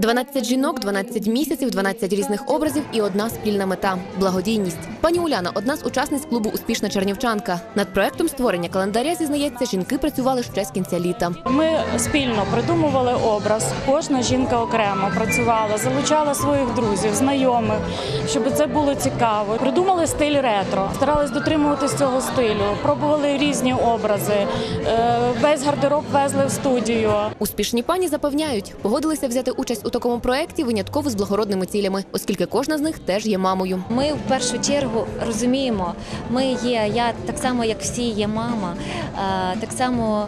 12 жінок, 12 місяців, 12 різних образів і одна спільна мета благодійність. Пані Уляна одна з учасниць клубу Успішна чернівчанка. Над проектом створення календаря зізнається, жінки працювали ще з кінця літа. Ми спільно придумували образ. Кожна жінка окремо працювала, залучала своїх друзів, знайомих, щоб це було цікаво. Придумали стиль ретро, старались дотримуватись цього стилю, пробували різні образи. Е, Весь гардероб везли в студію. Успішні пані запевняють, погодилися взяти участь у такому проекті винятково з благородними цілями, оскільки кожна з них теж є мамою. Ми в першу чергу розуміємо, ми є. Я так само, як всі, є мама. е, Так само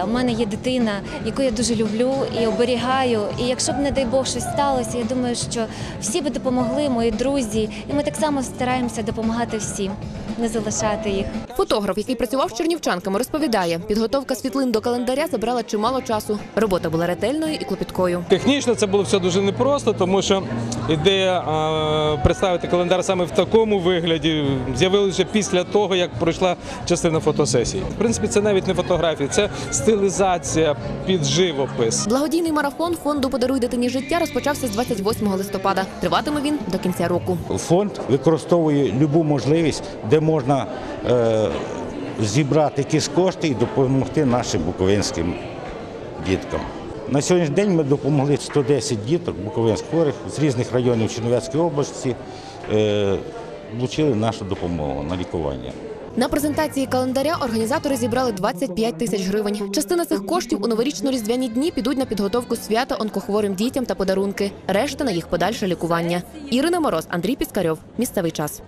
е, у мене є дитина, яку я дуже люблю і оберігаю. І якщо б, не дай Бог, щось сталося, я думаю, що всі би допомогли, мої друзі, і ми так само стараємося допомагати всім, не залишати їх. Фотограф, який працював з чернівчанками, розповідає, підготовка світлин до календаря забрала чимало часу. Робота була ретельною і клопіткою. Технічно це було все дуже непросто, тому що ідея представити календар саме в такому вигляді з'явилася після того, як пройшла частина фотосесії. В принципі, це навіть не фотографії, це стилізація під живопис. Благодійний марафон фонду Подаруй дитині життя розпочався з 28 листопада. Триватиме він до кінця року. Фонд використовує любу можливість, де можна е, зібрати якісь кошти і допомогти нашим буковинським діткам. На сьогоднішній день ми допомогли 110 діток буковинських хворих з різних районів Чернівецької області, е, влучили нашу допомогу на лікування. На презентації календаря організатори зібрали 25 тисяч гривень. Частина цих коштів у новорічно-різдвяні дні підуть на підготовку свята онкохворим дітям та подарунки. Решта на їх подальше лікування. Ірина Мороз, Андрій Піскарьов. Місцевий час.